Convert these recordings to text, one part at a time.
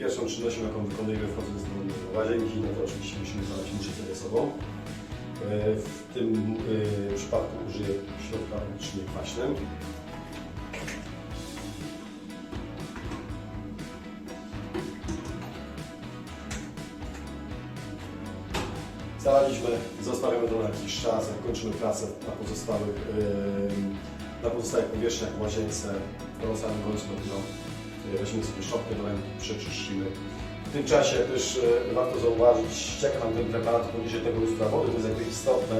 pierwszą czynnością, jaką wykonujemy wchodząc do łazienki, no to oczywiście musimy zalać muszicę sobą. E, W tym e, przypadku użyję środka elektrycznym kwaśnym. Zalaliśmy, zostawiamy to na jakiś czas, kończymy pracę na pozostałych, yy, na pozostałych powierzchniach w łazience, samym końcu dopiero weźmiemy sobie szczotkę do ręki, przeczyścimy. W tym czasie też yy, warto zauważyć, ścieka nam ten preparat poniżej tego lustra wody, to jest jakby istotne.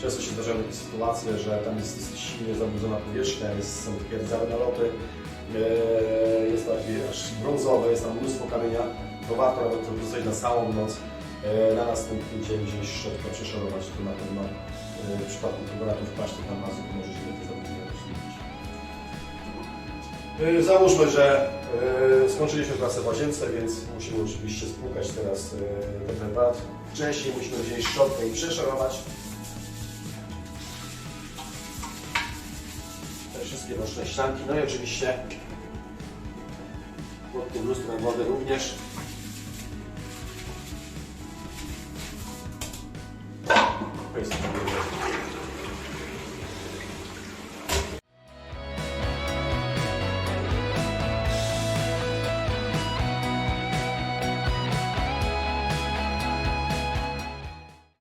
Często się zdarzają takie sytuacje, że tam jest silnie zabudzona powierzchnia, jest, są takie rdzawe naloty, yy, jest to takie aż brązowe, jest tam mnóstwo kamienia, to warto nawet to zostać na całą noc. E, Na następny dzień wziąć szczotkę, przeszorować, to na pewno e, w przypadku preparatów paszty tam mazu pomoże się. E, Załóżmy, że e, skończyliśmy pracę w łazience, więc musimy oczywiście spłukać teraz e, ten preparat. Wcześniej musimy wziąć szczotkę i przeszorować. Te wszystkie boczne ścianki, no i oczywiście pod tym lustrem wody również. Jest